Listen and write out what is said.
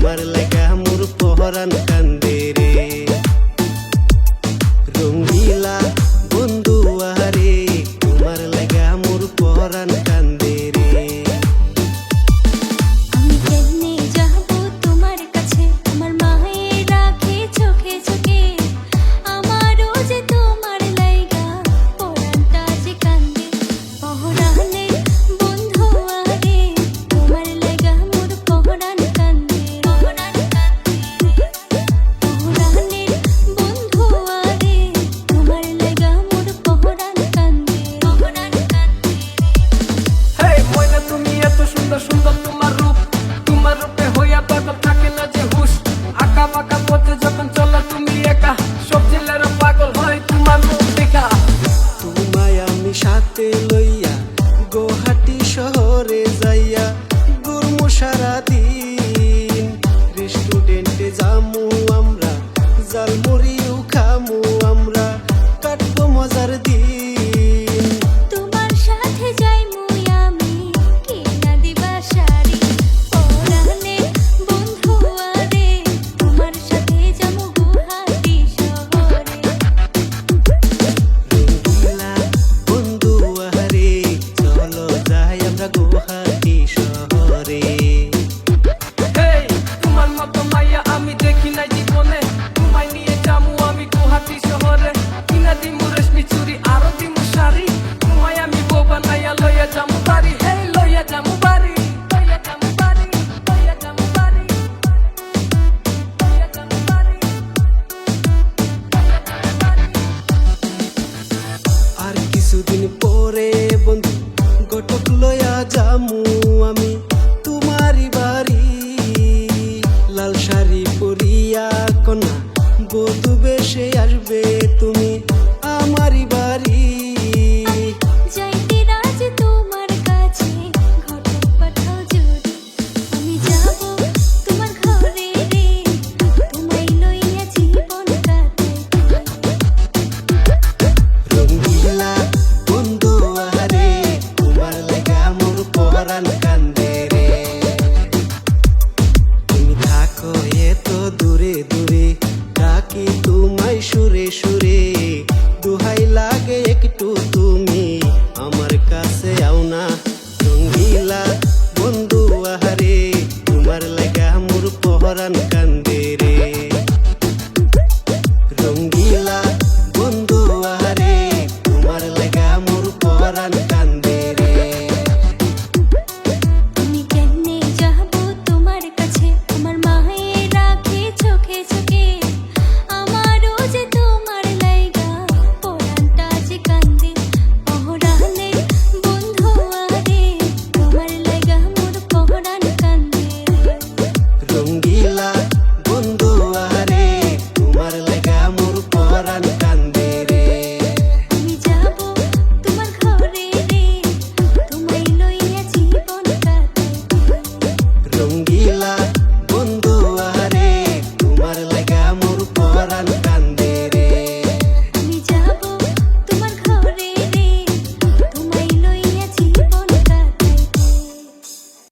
তোমার লেগা মোর পহরান কান্দে রে। রঙ্গিলা বন্ধু আহারে তোমার লেগা মোর পহরান মাইয়া আমি দেখি নাই জীবনে। তোমায় নিয়ে যামু আমি গুহাটি শহরে। কিনা দিমু রেশমি চুরি, আরও দিমু শাড়ি। তোমায় আমি বোবা নাইয়া লইয়া যামু বাড়ি। এই লইয়া যামু বাড়ি। কিছুদিন পরে বন্ধু, গটক লয়া যামু আমি। ভেসে আসবে তুমি আমারই বা பரன் கந்தே